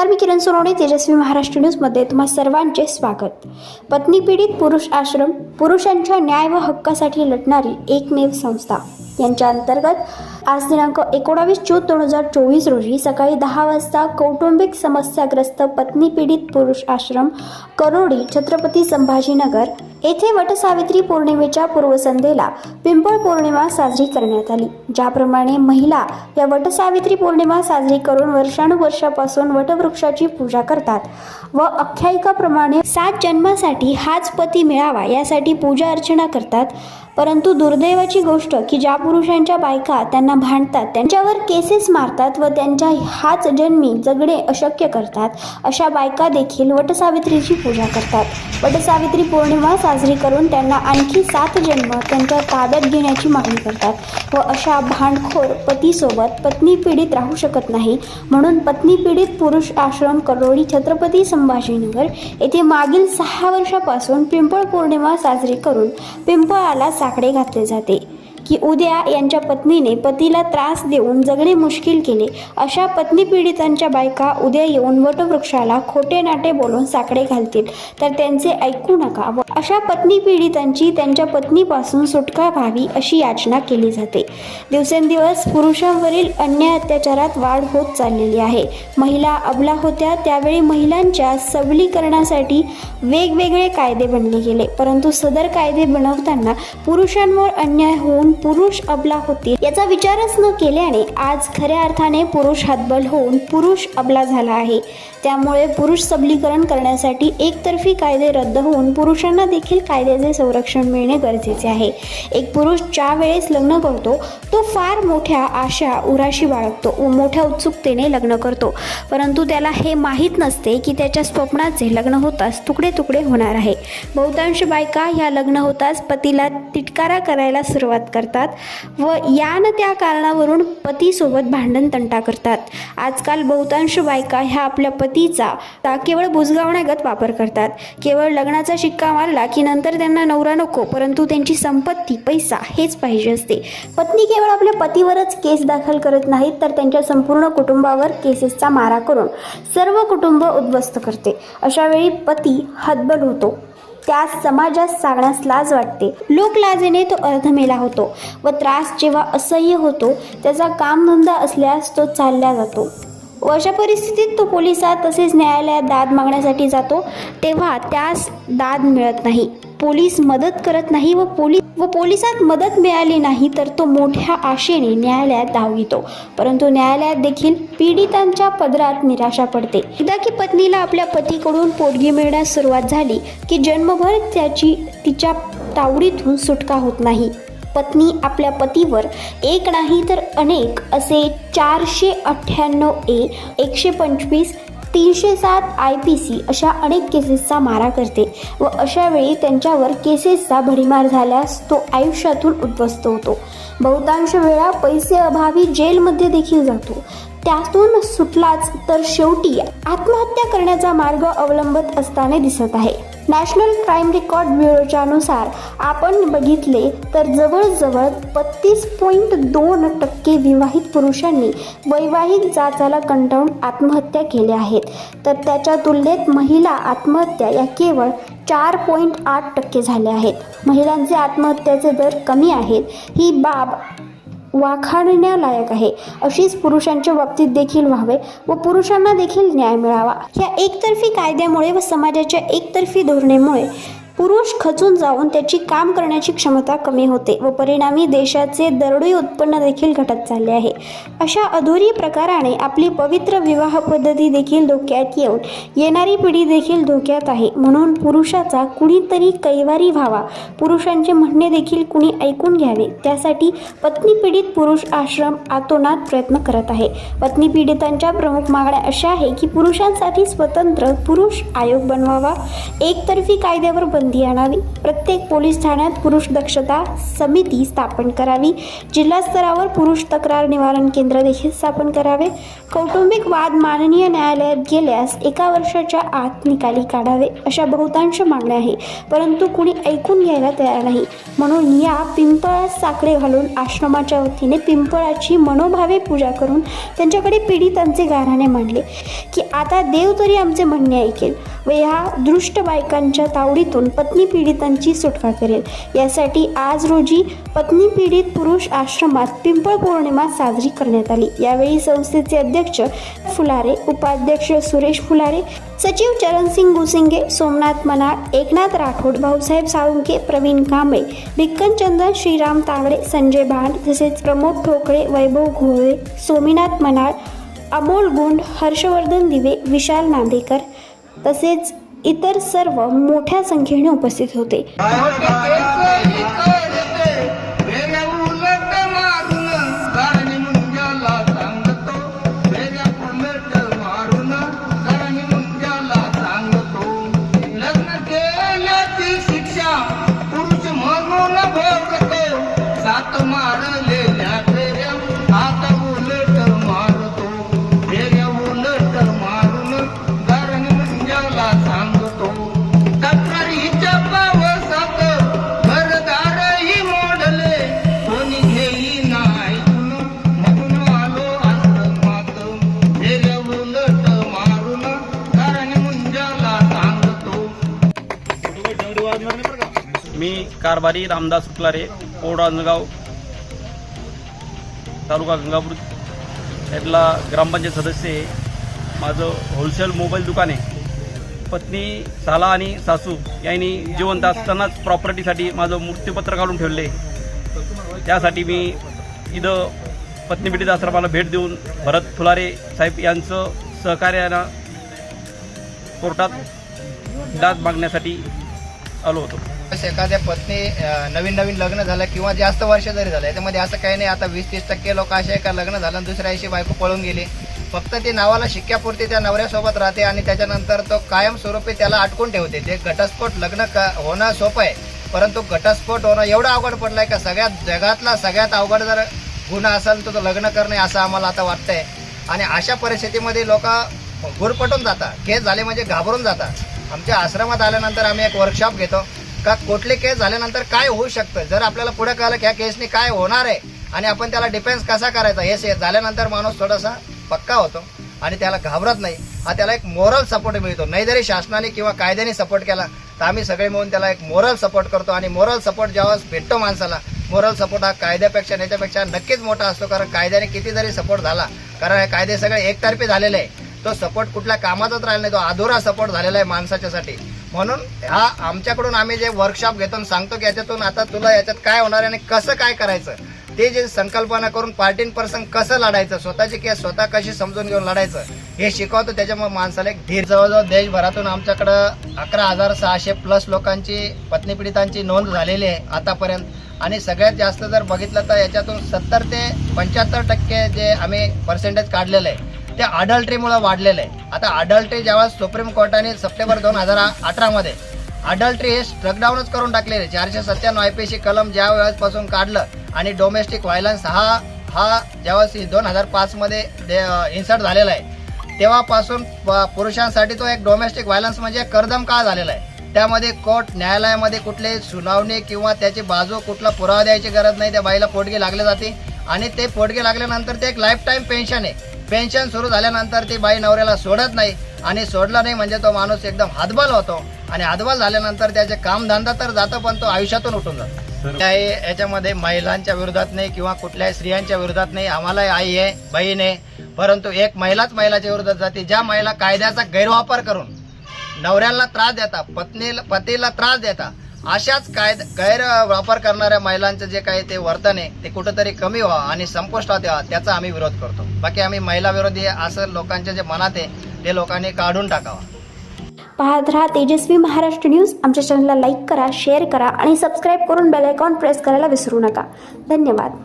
नमस्कार मी किरण सोनवणे तेजस्वी महाराष्ट्र न्यूजमध्ये तुम्हा सर्वांचे स्वागत. पत्नी पीडित पुरुष आश्रम पुरुषांच्या न्याय व हक्कासाठी लढणारी एकमेव संस्था. यांच्या अंतर्गत आज दिनांक एकोणावीस जून दोन हजार चोवीस रोजी सकाळी दहा वाजता कौटुंबिक समस्याग्रस्त पत्नी पीडित पुरुष आश्रम करोडी छत्रपती संभाजीनगर येथे वटसावित्री पौर्णिमेच्या पूर्वसंध्येला पिंपळ पौर्णिमा साजरी करण्यात आली. ज्याप्रमाणे महिला या वटसावित्री पौर्णिमा साजरी करून वर्षानुवर्षापासून वटवृक्षाची पूजा करतात व आख्यायिकाप्रमाणे सात जन्मासाठी हाच पती मिळावा यासाठी पूजा अर्चना करतात. परंतु दुर्दैवाची गोष्ट की ज्या पुरुषांच्या बायका त्यांना भांडतात त्यांच्यावर केसेस मारतात व त्यांच्या हाच जन्मी जगणे अशक्य करतात अशा बायका देखील वटसावित्रीची पूजा करतात. वटसावित्री पौर्णिमा साजरी करून त्यांना आणखी सात जन्म त्यांच्या ताब्यात घेण्याची मागणी करतात व अशा भांडखोर पतीसोबत पत्नी पीडित राहू शकत नाही. म्हणून पत्नी पीडित पुरुष आश्रम करोडी छत्रपती संभाजीनगर येथे मागील सहा वर्षापासून पिंपळ पौर्णिमा साजरी करून पिंपळाला साकडे घातले जाते. की उद्या यांच्या पत्नीने पतीला त्रास देऊन जगणे मुश्किल केले. अशा पत्नी पीडितांच्या बायका उद्या येऊन वटवृक्षाला खोटे नाटे बोलून साकडे घालतील. तर त्यांचे ऐकू नका व अशा पत्नी पीडितांची त्यांच्या पत्नीपासून सुटका व्हावी अशी याचना केली जाते. दिवसेंदिवस पुरुषांवरील अन्याय अत्याचारात वाढ होत चाललेली आहे. महिला अबला होत्या त्यावेळी महिलांच्या सबलीकरणासाठी वेगवेगळे कायदे बनले गेले. परंतु सदर कायदे बनवताना पुरुषांवर अन्याय होऊन पुरुष अबला होतील याचा विचारच न केल्याने आज खऱ्या अर्थाने पुरुष हातबल होऊन पुरुष अबला झाला आहे. त्यामुळे पुरुष सबलीकरण करण्यासाठी एकतर्फी कायदे रद्द होऊन पुरुषांना देखील कायद्याचे संरक्षण मिळणे गरजेचे आहे. एक पुरुष ज्या वेळेस लग्न करतो तो फार मोठ्या आशा उराशी बाळगतो व मोठ्या उत्सुकतेने लग्न करतो. परंतु त्याला हे माहीत नसते की त्याच्या स्वप्नाचे लग्न होताच तुकडे तुकडे होणार आहे. बहुतांश बायका ह्या लग्न होताच पतीला तिटकारा करायला सुरुवात करतात. व यान त्या कारणावरून पतीसोबत भांडण तंटा करतात. आजकाल बहुतांश बायका ह्या आपल्या पतीचा ता केवळ बुजगावण्यागत वापर करतात. केवळ लग्नाचा शिक्का मारला की नंतर त्यांना नवरा नको परंतु त्यांची संपत्ती पैसा हेच पाहिजे असते. पत्नी केवळ आपल्या पतीवरच केस दाखल करत नाहीत तर त्यांच्या संपूर्ण कुटुंबावर केसेसचा मारा करून सर्व कुटुंब उद्ध्वस्त करते. अशावेळी पती हतबल होतो. त्यास समाजात सांगण्यास लाज वाटते. लोकलाजेने तो अर्धमेला होतो व त्रास जेव्हा असह्य होतो त्याचा कामधंदा असल्यास तो चालला जातो. व अशा परिस्थितीत तो पोलिसात तसेच न्यायालयात दाद मागण्यासाठी जातो तेव्हा त्यास दाद मिळत नाही. पोलीस मदत करत नाही व पोलीस व पोलिसात मदत मिळाली नाही तर तो मोठ्या आशेने न्यायालयात धाव घेतो परंतु न्यायालयात देखील पीडितांच्या पदरात निराशा पडते. एकदा की पत्नीला आपल्या पतीकडून पोटगी मिळण्यास सुरुवात झाली की जन्मभर त्याची तिच्या तावडीतून सुटका होत नाही. पत्नी आपल्या पतीवर एक नाही तर अनेक असे चारशे अठ्ठ्याण्णव ए एकशे पंचवीस तीनशे सात आय पी सी अशा अनेक केसेसचा मारा करते व अशावेळी त्यांच्यावर केसेसचा भडीमार झाल्यास तो आयुष्यातून उद्ध्वस्त होतो. बहुतांश वेळा पैसे अभावी जेलमध्ये देखील जातो. त्यातून सुटलाच तर शेवटी आत्महत्या करण्याचा मार्ग अवलंबत असताना दिसत आहे. नॅशनल क्राईम रेकॉर्ड ब्युरोच्या नुसार आपण बघितले तर जवळजवळ बत्तीस पॉईंट दोन टक्के विवाहित पुरुषांनी वैवाहिक जाचाला कंटाळून आत्महत्या केल्या आहेत. तर त्याच्या तुलनेत महिला आत्महत्या या केवळ चार पॉईंट आठ टक्के झाल्या आहेत. महिलांचे आत्महत्याचे दर कमी आहेत. ही बाब वाखाणण्यालायक आहे. अशीच पुरुषांच्या बाबतीत देखील व्हावे व पुरुषांना देखील न्याय मिळावा. या एकतर्फी कायद्यामुळे व समाजाच्या एकतर्फी धोरणेमुळे पुरुष खचून जाऊन त्याची काम करण्याची क्षमता कमी होते व परिणामी देशाचे दरडोई उत्पन्न देखील घटत चालले आहे. अशा अधुरी प्रकाराने आपली पवित्र विवाह पद्धती देखील धोक्यात येऊन येणारी पिढी देखील धोक्यात आहे. म्हणून पुरुषाचा कुणीतरी कैवारी व्हावा पुरुषांचे म्हणणे देखील कुणी ऐकून घ्यावे त्यासाठी पत्नी पीडित पुरुष आश्रम आतोनात प्रयत्न करत आहे. पत्नी पीडितांच्या प्रमुख मागण्या अशा आहे की पुरुषांसाठी स्वतंत्र पुरुष आयोग बनवावा. एकतर्फी कायद्यावर बंद बंदी आणावी. प्रत्येक पोलीस ठाण्यात पुरुष दक्षता समिती स्थापन करावी. जिल्हा स्तरावर पुरुष तक्रार निवारण केंद्र देखील स्थापन करावे. कौटुंबिक वाद माननीय न्यायालयात गेल्यास एका वर्षाच्या आत निकाली काढावे अशा बहुतांश मागण्या आहे परंतु कुणी ऐकून घ्यायला तयार नाही. म्हणून या पिंपळास साकडे घालून आश्रमाच्या वतीने पिंपळाची मनोभावे पूजा करून त्यांच्याकडे पीडितांचे गाऱ्हाणे मांडले. की आता देव तरी आमचे म्हणणे ऐकेल. व ह्या दृष्ट बायकांच्या तावडीतून पत्नी पीडितांची सुटका करेल. यासाठी आज रोजी पत्नी पीडित पुरुष आश्रमात पिंपळ पौर्णिमा साजरी करण्यात आली. यावेळी संस्थेचे अध्यक्ष फुलारे उपाध्यक्ष सुरेश फुलारे सचिव चरणसिंग गुसिंगे सोमनाथ मनाळ एकनाथ राठोड भाऊसाहेब साळुंके प्रवीण कांबळे भिक्कन चंदन श्रीराम तावडे संजय भांड तसेच प्रमोद ठोकळे वैभव घोळे सोमीनाथ मनाळ अमोल गुंड हर्षवर्धन दिवे विशाल नांदेकर तसेच इतर सर्व मोठ्या संख्येने उपस्थित होते. कारभारी रामदास सुकलारे पोड तालुका गंगापूर यातला ग्रामपंचायत सदस्य आहे. माझं होलसेल मोबाईल दुकान आहे. पत्नी साला आणि सासू यांनी जिवंत असतानाच प्रॉपर्टीसाठी माझं मृत्यूपत्र काढून ठेवले. त्यासाठी मी इथं पत्नी पीडित आश्रमाला भेट देऊन भरत फुलारे साहेब यांचं सहकार्यानं कोर्टात दाद मागण्यासाठी आलो होतो. एखाद्या पत्नी नवीन नवीन लग्न झालं किंवा जास्त वर्ष जरी झालं याच्यामध्ये असं काही नाही आता वीस तीस टक्के लोक असे आहे का लग्न झालं आणि दुसऱ्या अशी बायको पळून गेली. फक्त ती नावाला शिक्क्यापुरती त्या नवऱ्यासोबत राहते आणि त्याच्यानंतर तो कायमस्वरूपी त्याला अटकून ठेवते. जे घटस्फोट लग्न क होणं सोपं आहे परंतु घटस्फोट होणं एवढं अवघड पडलंय का सगळ्यात जगातला सगळ्यात अवघड जर गुन्हा असेल तर तो लग्न करणे असं आम्हाला आता वाटतंय. आणि अशा परिस्थितीमध्ये लोक गुरपटून जातात. केस झाले म्हणजे घाबरून जातात. आमच्या आश्रमात आल्यानंतर आम्ही एक वर्कशॉप घेतो. का कुठले केस झाल्यानंतर काय होऊ शकतं? जर आपल्याला पुढे कळलं की ह्या केसने काय होणार आहे आणि आपण त्याला डिफेन्स कसा करायचा हे झाल्यानंतर माणूस थोडासा पक्का होतो आणि त्याला घाबरत नाही. हा त्याला एक मोरल सपोर्ट मिळतो. नाही जरी शासनाने किंवा कायद्याने सपोर्ट केला तर आम्ही सगळे मिळून त्याला एक मोरल सपोर्ट करतो. आणि मोरल सपोर्ट ज्यावेळेस भेटतो माणसाला मोरल सपोर्ट हा कायद्यापेक्षा नेत्यापेक्षा नक्कीच मोठा असतो. कारण कायद्याने किती जरी सपोर्ट झाला कारण हे कायदे सगळे एकतर्फी झालेले आहे. तो सपोर्ट कुठल्या कामाचाच राहिला नाही. तो अधुरा सपोर्ट झालेला आहे माणसाच्यासाठी. म्हणून हा आमच्याकडून आम्ही जे वर्कशॉप घेतो आणि सांगतो की याच्यातून आता तुला याच्यात काय होणार आहे आणि कसं काय करायचं? ते जे संकल्पना करून पार्टीन पर्सन कसं लढायचं? स्वतःची केस स्वतः कशी समजून घेऊन लढायचं? हे शिकवतो. त्याच्यामुळे माणसाला एक धीर. जवळजवळ देशभरातून आमच्याकडं अकरा हजार सहाशे प्लस लोकांची पत्नी पीडितांची नोंद झालेली आहे आतापर्यंत. आणि सगळ्यात जास्त जर बघितलं तर याच्यातून सत्तर ते पंच्याहत्तर टक्के जे आम्ही पर्सेंटेज काढलेलं आहे. ते अडल्ट्रीमुळे वाढलेलं आहे. आता अडल्ट्री जेव्हा सुप्रीम कोर्टाने सप्टेंबर दोन हजार अठरामध्ये अडल्ट्री हे स्ट्रकडाऊनच करून टाकलेले. चारशे सत्त्याण्णव आय पी सी कलम ज्या वेळेसपासून काढलं आणि डोमेस्टिक व्हायलन्स हा हा जेव्हा दोन हजार पाचमध्ये इन्सर्ट झालेला आहे तेव्हापासून प- पुरुषांसाठी तो एक डोमेस्टिक व्हायलन्स म्हणजे कर्दम का झालेला आहे? त्यामध्ये कोर्ट न्यायालयामध्ये कुठले सुनावणी किंवा त्याची बाजू कुठला पुरावा द्यायची गरज नाही त्या बाईला पोटगी लागले जाते आणि ते पोटगी लागल्यानंतर ते एक लाईफ टाईम पेन्शन आहे. पेन्शन सुरू झाल्यानंतर ती बाई नवऱ्याला सोडत नाही आणि सोडला नाही म्हणजे तो माणूस एकदम हातबाल होतो. आणि हातबाल झाल्यानंतर त्याचे कामधंदा तर जातं पण तो आयुष्यातून उठून जातो. त्याही याच्यामध्ये महिलांच्या विरोधात नाही किंवा कुठल्याही स्त्रियांच्या विरोधात नाही. आम्हाला आई आहे बहीण आहे. परंतु एक महिलाच महिलाच्या विरोधात जाते. ज्या महिला कायद्याचा गैरवापर करून नवऱ्याला त्रास देता पत्नीला पतीला त्रास देता अशाच कायद गैर वापर करणाऱ्या महिलांचं जे काही ते वर्तन आहे ते कुठंतरी कमी व्हा आणि संपुष्टात यावा त्याचा आम्ही विरोध करतो. बाकी आम्ही महिला विरोधी असं लोकांच्या जे मनात आहे ते लोकांनी काढून टाकावं. पाहत राहा तेजस्वी महाराष्ट्र न्यूज. आमच्या चॅनलला लाईक करा शेअर करा आणि सबस्क्राईब करून बेल आयकॉन प्रेस करायला विसरू नका. धन्यवाद.